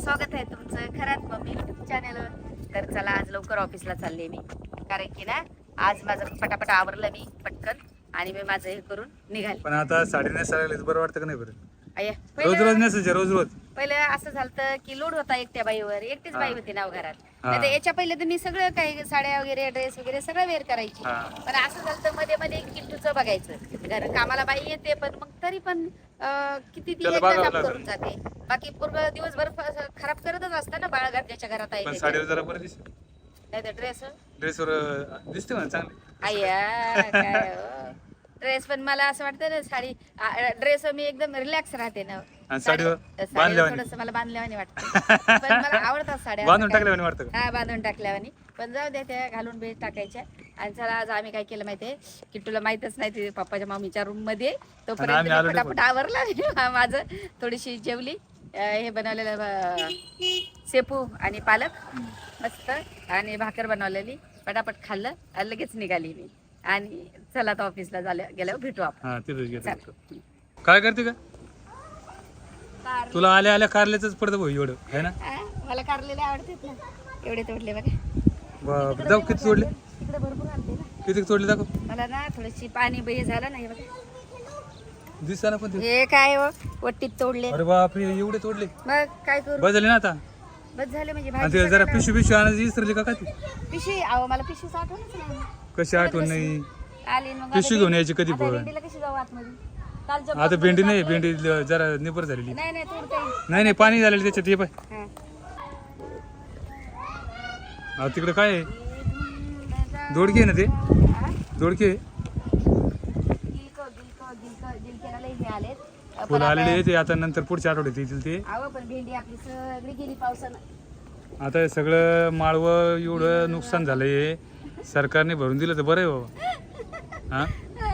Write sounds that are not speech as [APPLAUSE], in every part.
स्वागत आहे तुमचं खरात मम्मी युट्यूब चॅनलवर तर चला आज लवकर ऑफिसला चालले मी. कारण की ना आज माझं पटापट आवरलं मी पटकन आणि मी माझं हे करून निघाले. पण आता साडी नेसायला लागली तर बरं वाटतं का नाही बरं? अय्या, रोज रोज पहिलं नेसायचे रोज रोज. पहिलं असं झालं की लोड होता एकट्या बाईवर. एकटीच बाई. होती नाव घरात हा. नाहीतर याच्या पहिले तर मी सगळं काही साड्या वगैरे ड्रेस वगैरे सगळं वेअर करायची. हा. पण असं झालं तर मध्ये मध्ये किट्टूचं बघायचं. घर कामाला बाई येते पण मग तरी पण किती ती त्याला एकदा बघावं काम करून. जाते. बाकी पूर्ण दिवसभर फ- खराब करतच असतं ना बाळ ज्याच्या घरात आहे पण त्याच्या. साडीवर जरा बरं दिसत नाही तर ड्रेस ड्रेसवर दिसते म्हणा चांगली. काय ड्रेस पण मला असं वाटतं ना साडी ड्रेस मी एकदम रिलॅक्स राहते ना. आणि साडीवर साडी- बांधल्यावानी? थोडंसं मला बांधल्यावानी वाटतं. [LAUGHS] पण मला आवडतात साड्या बांधून वाटतं का? हा बांधून टाकल्यावानी. पण जाऊ द्या त्या घालून बेस टाकायच्या. आणि चला आज आम्ही काय केलं माहितीये? की तुला माहितच नाही ते पप्पाच्या मम्मीच्या रूममध्ये. तोपर्यंत मी पटापट आवरला. माझं थोडीशी जेवली हे बनवलेलं शेपू आणि पालक. मस्त. आणि भाकर बनवलेली. पटापट खाल्लं आणि लगेच निघाली मी. आणि चला आता ऑफिसला झालं गेल्यावर भेटू आपण. काय करते का तुला आल्या आल्या कारल्याच पडतं भाऊ एवढं आहे ना? मला कारलेले आवडतात ना. एवढे तोडले बघा जाऊ किती तोडले? तिकडे भरपूर आणते ना. किती तोडले दाखव. मला ना थोडीशी पाणी बही झालं नाही बघा. दिसता ना पण ते. हे काय हो? वट्टीत तोडले. अरे बापरे एवढे तोडले. मग काय करू? ना आता. बस झाले म्हणजे आणि भाजी ते जरा सगळं- पिशवी पिशवी आणायची विसरली का काय ती? अहो मला पिशवीच आठवणच नाही. कशी आठवण नाही. आली मग पिशवी घेऊन यायची कधी पण. भेंडीला कशी जाऊ आतमध्ये? कालच्या आता भेंडी नाही. भेंडी जरा निबर झालेली. नाही नाही तोडता. नाही नाही पाणी झालेलं त्याच्यात ये पाय. हा. हा, तिकडे काय आहे? दोडके ना ते? दोडके? फुलं आलेले आहे ते आता नंतर पुढच्या आठवड्यात येतील ते. अहो पण भेंडी आपली सगळी गेली पावसानं आता हे सगळं माळवं एवढं नुकसान झालंय. सरकारने भरून दिलं तर बरं आहे बाबा. हा?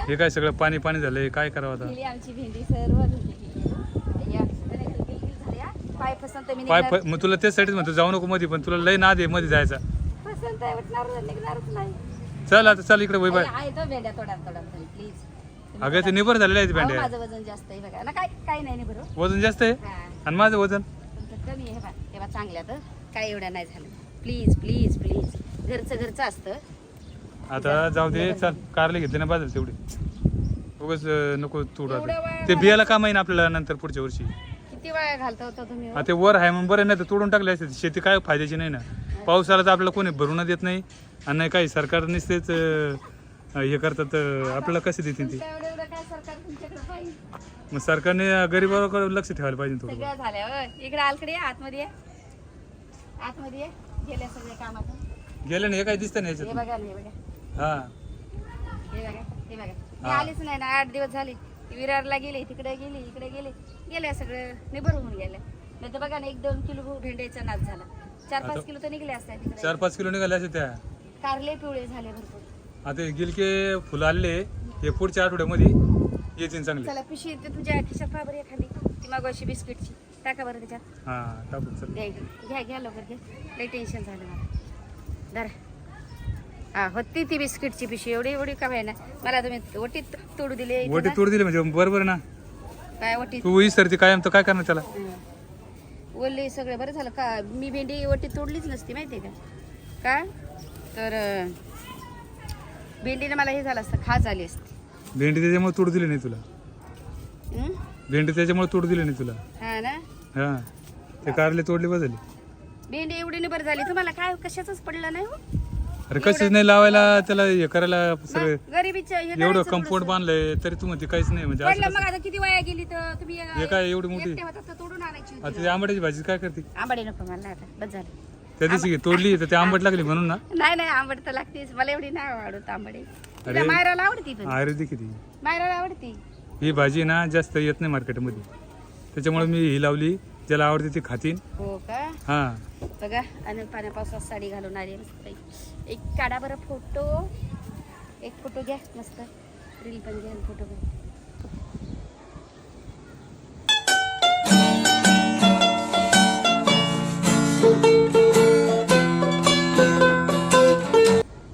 हे काय सगळं पाणी पाणी झालंय काय करावं आता? गेली आमची भेंडी सर्व भेंडी गेली. या, तर एक गिलगिल झाली हा. पाय फसन तर मी पाय निघणार- प- मग तुला त्यासाठीच म्हणतो जाऊ नको मध्ये पण तुला लय नाद आहे मध्ये जायचा. फसन तर उठणार निघणारच नाही. चल आता चल इकडे वै बाय. आहे तो भेंड्या तोडा तोडा प्लीज अगं ते निबर झालेले आहेत अहो, भेंड्या. माझं वजन जास्त आहे बघा. ना काय काय नाही बरोबर वजन जास्त आहे? हा. आणि माझं वजन? तुमचं कमी आहे बा चांगल्या तर काय एवढ्या नाही झालं. प्लीज प्लीज प्लीज घरचं घरचं असतं. आता जाऊ दे चल. कारले घेतले ना बाजूला तेवढे. उगाच अं, नको तोडू एवढं आता वाया ते बियाला काम आहे ना आपल्याला नंतर पुढच्या वर्षी. किती घालता होता तुम्ही हो? आता ते वर आहे मग बरं नाही तर तोडून टाकले असते. शेती काय फायद्याची नाही ना. पाऊस आला तर आपल्याला कोणी भरून देत नाही आणि नाही काही सरकार नुसतेच हे करतात आपल्याला कसे देतील ते? मग सरकारने गरीबावर लक्ष ठेवायला पाहिजे थोडं सगळं झालं होय. इकडे आलकडे ये, आतमध्ये ये. आतमध्ये ये. गेल्या सगळ्या गेलं ना हे काय दिसतं ना हे याच्यात बघा ना, हे बघा. हा. हे बघा हे बघा. मी हा. आलीच नाही ना आठ दिवस झाले. विरारला गेले तिकडे गेले इकडे गेले. गेल्या सगळं निबर होऊन गेल्या. नाही तर बघा ना एक दोन किलो भेंड्याचा नाच झाला. चार पाच किलो तर निघले असतात तिकडे. चार पाच किलो निघाले असे त्या कारले पिवळे झाले भरपूर. आता हे गिलके फुलं आले हे पुढच्या आठवड्यामध्ये येतील चांगले. चला पिशवी ते तुझ्या खिशात पहा बरं एखादी. ती मागवाशी बिस्किटची. टाका बरं त्याच्यात. हा टाकून चल. द्या इकडे. घ्या घ्या लवकर घ्या. लई टेन्शन झालं मला. धरा. हा होती ती बिस्किटची पिशवी एवढी एवढी का ना मला तुम्ही ओटीत तोडू दिले वटी. तोड दिली म्हणजे बरोबर ना? काय ओटीत? तू विसरते कायम तर काय करणार त्याला? हं. ओले सगळं बरं झालं. का मी भेंडी ओटी तोडलीच नसती माहिती आहे का? का? तर भेंडीने मला हे झालं असतं खाज आली असती. भेंडी त्याच्यामुळे तोड दिली नाही तुला? भेंडी त्याच्यामुळे तोड दिली नाही तुला? हा ना? हा. ते कारले तोडले बा झाली भेंडी एवढी निबर झाली तुम्हाला काय कशाच पडलं नाही हो? अरे कशीच नाही लावायला त्याला हे करायला सगळं हे एवढं करायचं कंपाऊंड. बांधलंय तरी तू म्हणते काहीच नाही म्हणजे असं पडलं कसं? मग आता किती वाया गेली तर तुम्ही हे काय एवढी मोठी? एकटे होतात तर तोडून आणायची आता ते आंबाड्याची भाजी काय करते? आंबाडी नको मला आता बस झालं. त्या दिवशी तोडली तर ते आंबट लागली म्हणून ना? नाही नाही आंबट तर लागतेच. मला एवढी नाही आवडत आंबाडी. अरे. मायराला आवडती पण. आयुर्वेदिक किती. मायराला आवडती. ही भाजी ना जास्त येत नाही मार्केटमध्ये. त्याच्यामुळे मी ही लावली ज्याला आवडते ती खातीन. हो का? हा. बघा आणि पाण्यापावसात साडी घालून आली मस्त एक काढा बरं फोटो. एक फोटो घ्या मस्त. रील पण घ्या फोटो घ्या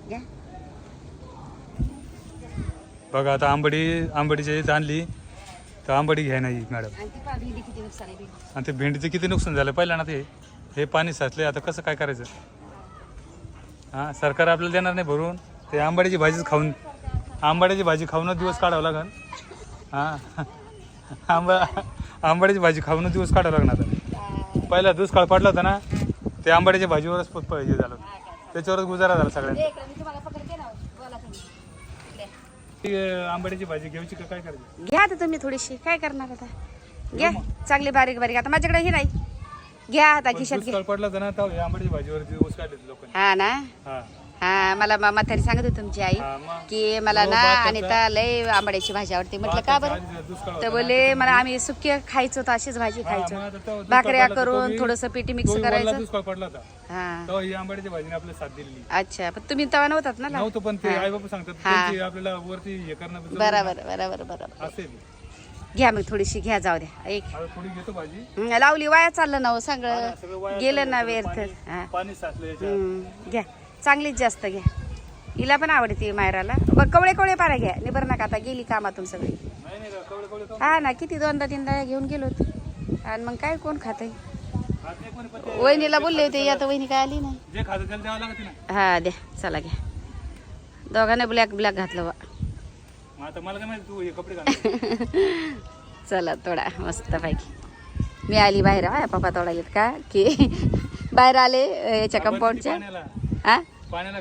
घ्या. बघा आता आंबडी आंबडीच्या इथं आणली. तर आंबाडी घ्याय नाही मॅडम. आणि ते भेंडीचं किती नुकसान झालं? पहिला ना ते हे पाणी साचले आता कसं काय करायचं? हां सरकार आपल्याला देणार नाही भरून. ते आंबाड्याची भाजीच खाऊन आंबाड्याची भाजी खाऊनच दिवस काढावं लागेल हां. आंबा आंबाड्याची भाजी खाऊनच दिवस काढावं लागणार आता. पहिला दुष्काळ पडला होता ना ते आंबाड्याच्या भाजीवरच प- पाहिजे हे झालं त्याच्यावरच गुजारा झाला सगळ्यांना आंबाड्याची भाजी घ्यायची का काय करायची? घ्या आता तुम्ही थोडीशी. काय करणार आता? घ्या. चांगली बारीक बारीक आता माझ्याकडे हे नाही. घ्या आता खिशात घ्या. दुष्काळ पडला होता ना तेव्हा आंबाड्याची भाजीवरती दिवस काढले लोकांनी. हा ना? हां. हा मला मा- म्हातारी सांगत होती तुमची आई हां मग? की मला हो, ना भाताचा- अनिता लय आंबाड्याची भाजी आवडते. म्हटलं का बरं? दुष्काळ तर बोले मला आम्ही सुके खायचो तर अशीच भाजी खायचो. दुष्काळ भाकऱ्या पडला तर करून थोडस पिठी मिक्स करायचं. दुष्काळ पडला होता. हा. तेव्हा ही आंबाड्याच्या भाजीने आपल्याला साथ दिलेली. अच्छा पण तुम्ही तेव्हा नव्हतात ना लहान? नव्हतं पण ते आई बाबा सांगतात. त्यांची आपल्याला वरती हे करणं जरुरी बरोबर बरोबर बरोबर. असेल. घ्या मग थोडीशी घ्या जाऊ द्या. एक आता थोडी घेतो भाजी. हं, लावली वाया चाललं ना हो सगळं. गेलं ना व्यर्थ हा. पाणी साचलं याच्यात. हं, घ्या. चांगलीच जास्त घ्या. हिला पण आवडते मायराला. बघ कवळे कवळे पारा घ्या. निबर नका आता गेली कामातून सगळी. नाही नाही. हा ना किती दोनदा तीनदा घेऊन गेलो होते. आणि मग काय कोण खात हात नाही कोणी पण ते- वहिनीला बोलले होते आता वहिनी काय आली नाही. जे खातं त्याला द्यावं लागते ना. हा द्या चला घ्या. दोघांना ब्लॅक ब्लॅक घातलं बा. [LAUGHS] चला थोडा मस्त पैकी मी आली बाहेर हा पप्पा तोडा येत का? की [LAUGHS] बाहेर आले याच्या कंपाऊंडच्या पाण्याला. हा? पाण्याला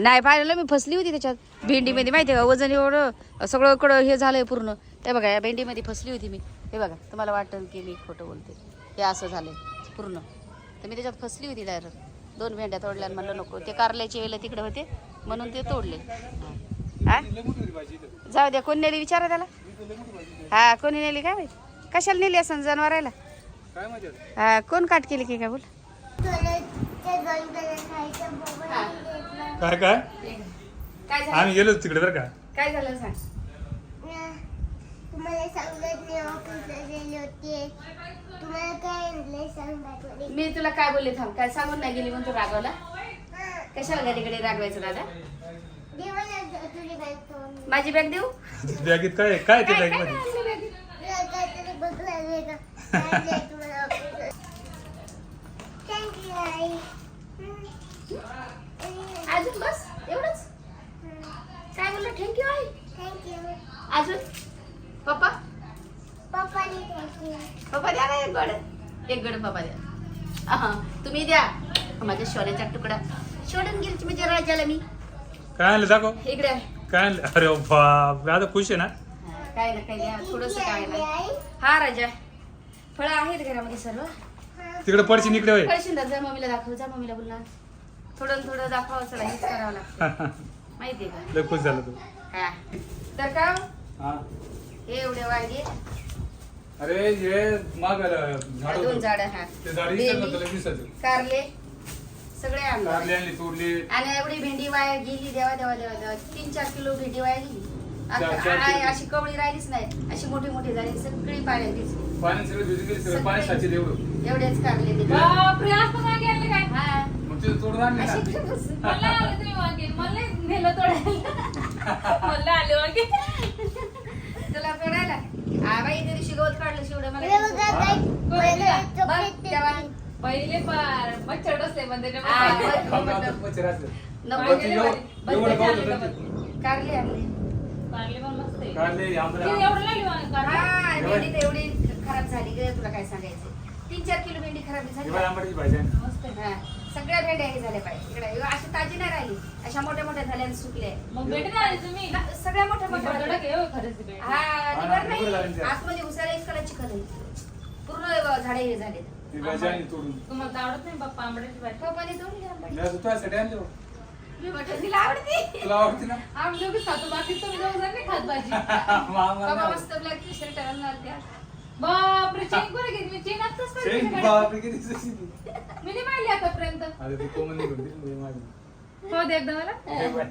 नाही पाहिलं मी फसली होती त्याच्यात. भेंडीमध्ये माहिती आहे का वजन एवढं सगळं इकडं हे झालंय पूर्ण. ते बघा या भेंडीमध्ये फसली होती मी. हे बघा तुम्हाला वाटतं की मी खोटं बोलते. हे असं झालंय पूर्ण. तर मी त्याच्यात फसली होती डायरेक्ट दोन भेंड्या तोडल्या म्हणलं नको ते कारल्याचे वेळेला तिकडे होते म्हणून ते तोडले. हा. जाऊ द्या कोण नेली विचारा त्याला. हा कोणी नेली काय माहिती? कशाला नेली असं जनावरायला? हा कोण काट केली की काय बोल काय? काय काय आम्ही गेलो तिकडे बरं का. काय झालं सांग तुम्हाला सांगत नाही ऑफिसला गेले होते. तुम्हाला काय मी तुला काय बोलले थांब काय सांगून नाही गेली म्हणून तू रागवला? कशाला घडीकडे रागवायचं दादा? माझी बॅग देऊ? बॅगेत काय? आहे? काय ते बॅगमध्ये अजून बस एवढंच? काय बोललं? थँक्यू आई. थँक्यू अजून? पप्पा? पप्पा द्या ना एक गड. एक गड पप्पा द्या. अहं, तुम्ही द्या. माझ्या सोन्याचा तुकडा. सोडून गेली म्हणजे राजाला मी. काय आणलं? दाखव. इकडे. आहे. काय आणलं? अरे बाप आता खुश आहे ना? हा, काय ना काय थोडस काय ना हा राजा. फळं आहेत घरामध्ये सर्व? तिकडे पडची निकडे होय. कळशील जा मम्मीला दाखव जा मम्मीला बोलणार थोडं न थोडं दाखवावं चला हेच करावं लागतं. माहितीये का? लय खुश झाला तू. हा. तर का? हा. हे एवढे वांगे. अरे हे माग झाड दोन झाड हा. भेंडी, कारले. सगळे आणले कारली आणली तोडली आणि एवढी भेंडी वाया गेली देवा देवा देवा देवा. तीन चार किलो भेंडी वाया गेली. अशी कवळी राहिलीच नाही. अशी मोठी मोठी झाली. सगळी पाण्यात दिसली पाणी सगळं भिजून गेली सगळं पाणी साचेल एवढं. एवढेच कारले ते. बापरे आज पण वांगे आणले काय? हा. मग ते तोडून आणली ना. अशी बस- मला आले तुम्ही वांगे मला नेलं तोडायला. मला आले वांगे तुला तोडायला बाई तरी शिकवत काढलं शिवडं. मला पहिले पार मच्छर बसले पण त्याच्या हा, मध्ये. बघ, खाऊन बघ, आता बघ. मच्छर असलं. नको बाकी ते एवढं- बघ, एवढं ते खाऊ आणलं होतं बघ. ते. कारले आणले कारले पण मस्त आहे. एवढं लागली वांगे कारले? हा एवढं? भेंडी तर एवढी खराब झाली ग तुला काय सांगायचं तीन चार किलो भेंडी खराब झाली. मस्त आहे. हा, सगळ्या भेंड्या हे झाल्या पाहिजे इकडे अशी ताजी नाही राहिली अशा मोठ्या मोठ्या झाल्या आणि सुकल्या मग भेटत आले तुम्ही ना, सगळ्या मोठ्या मोठ्या बटाटा खरंच ते भेट. हा झाल्या नाही. आतमध्ये उसाला एक कडाची खरं पूर्ण झाडे हे झाले ती भाजी आणली तोडून तुम्हाला तर आवडत नाही बाप्पा आंबड्याची भाजी पप्पाने तोडली आंबाडी. मी आज तुझ्यासाठी आणली हो. मी म्हटलं तिला आवडते तुला आवडते ना आम्ही दोघी खातो बाकी तुम्ही दोघ जण नाही खात भाजी [LAUGHS] मग आम्हाला बाबा नाही मस्त ब्लॅक टी शर्ट घालून बापरे चेक बरं घेत मी चेन आत्ताच आवडत. काढली शेंग तिकडे. बापरे, किती सुशी ती. मी नाही आतापर्यंत आता ती कोमल निघून गेली, मी माझी. हो दे एकदा मला हे बाय.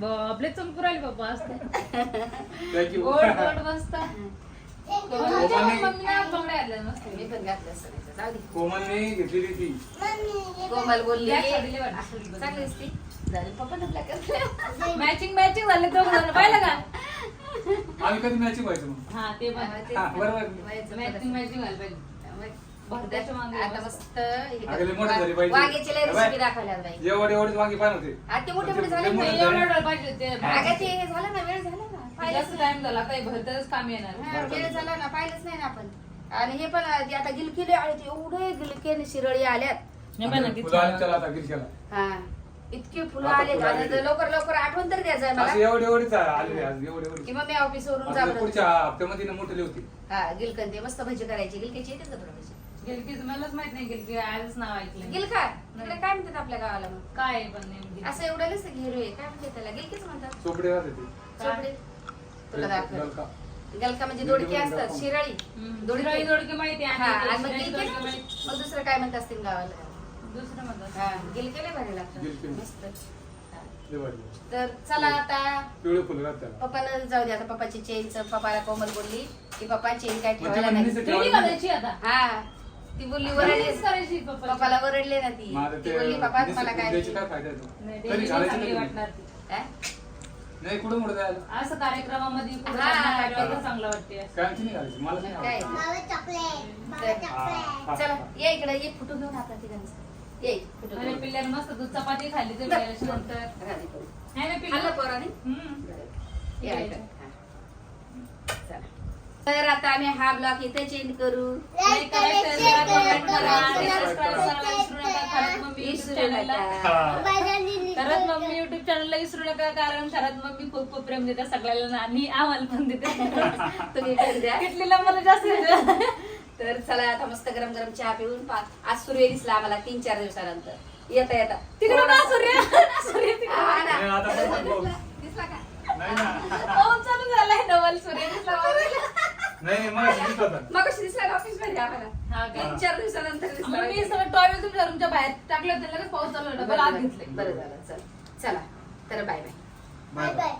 बापले चमकू राहिले बाप्पा असते Thank you. गोड गोड मस्त [LAUGHS] कोमलने घेतलेली ती. कोमल बोलली. चांगली असती. पप्पा मॅचिंग मॅचिंग झाले दोघ जण. पाहिलं का? आम्ही कधी मॅचिंग व्हायचं मग हा ते. बरोबर. मॅचिंग. मॅचिंग व्हायला पाहिजे. मागे आता मस्त. हे. अगं, लय मोठं झाली पाहिजे. वांग्याची लय बाय. रेसिपी दाखवल्या बाई. एवढे एवढे वांगी पाहिजे होते. आता ते मोठे मोठे झाले लय ना. मोठे ते झाले. एवढं पाहिजे ते अगं ते हे झालं ना वेळ झाला ना? जास्त पाहिलंच टाइम झाला. काही भरतच काम येणार. हा, वेळ झाला ना पाहिलंच नाही ना आपण. आणि हे पण आता गिलकिले आले ते एवढे गिलके शिरळी आल्यात. हे किती फुलं आली हा इतके फुलं आता आले फुलं आली. आता लवकर लवकर आठवण तरी द्यायचं असे मला. एवढे एवढेच आलेले आज एवढे की एवढे मग मी ऑफिस वरून जाबडत पुढच्या हप्त्यामध्ये ना मोठे होती हा गिलकन ते मस्त भजी करायची. गिलक्याची येते का तुला भजी? गिलकीच मलाच माहीत नाही गिलकी आजच नाव ऐकलं गिलका? तिकडे काय म्हणतात आपल्या गावाला मग? काय आहे पण नेमकी? असं एवढं घेरू आहे काय म्हणतात त्याला? गिलकीच म्हणतात. चोपडे राहते ते. चोपडे. तुला दाखव गलका. गलका म्हणजे दोडकी असतात शिराळी. हम्म. दोडकी. दोडकी माहिती आहे हा आणि मग शिराळी गिलके दोडकी ना? माहिती. मग दुसरं काय म्हणत असतील गावाला? दुसरं म्हणतात हा गिलके भारी लागतात गिलके. मस्त. हा. तर चला आता पिवळे फुलं राहत त्याला. पप्पाला जाऊ दे आता पप्पाची चेनचं पप्पाला कोमल बोलली की पप्पा चेन काय म्हणजे ठेवायला नाही. घालायची आता. हा. ती बोलली वरडली. पप्पाला वरडले ना ती ती ते बोलली पप्पा मला काय काय फायदा आहे तो? नाही, घालायचे चांगली? वाटणार ती. हा? नाही कुठं मोठं असं कार्यक्रमामध्ये कुठं हा. कार्याला चांगलं वाटते कायमची नाही घालायची मला नाही काय? आवडत. मावा चॉकलेट मावा तर- चॉकलेट हा, चला हा. ये इकडे ये फुटून घेऊन तिघांचा ये फुटून आणि घेऊन. पिल्ल्यानं मस्त दूध चपाती खाल्ली तर नंतर राधी करू. नाही ना खाल्लं पिल्लं पोराने हम्म. या इकडे. हा. चला. तर आता आम्ही हा ब्लॉक इथे चेंज करू. खरंच मम्मी युट्यूब चॅनलला विसरू नका कारण खरंच मम्मी खूप खूप प्रेम देते सगळ्याला आणि आम्हाला पण देते. [LAUGHS] तुम्ही किटलीला मला जास्त. [LAUGHS] तर चला आता मस्त गरम गरम चहा पिऊन आज सूर्य दिसला आम्हाला तीन चार दिवसानंतर. येता येता. तिकडं का सूर्य. [LAUGHS] सूर्य. हा. दिसला का? पाऊस चालू झालाय डबल सूर्य. नाही मग दिसत होता. मग कशी दिसला ऑफिसमध्ये आम्हाला. हा का? तीन चार दिवसानंतर दिसला मग मी सगळं टॉवेल तुमच्या रूमच्या बाहेर टाकलं होतं लगेच पाऊस चालू डबल आत घेतले बरं झालं चल. चला. तर bye. Bye bye. Bye. Bye.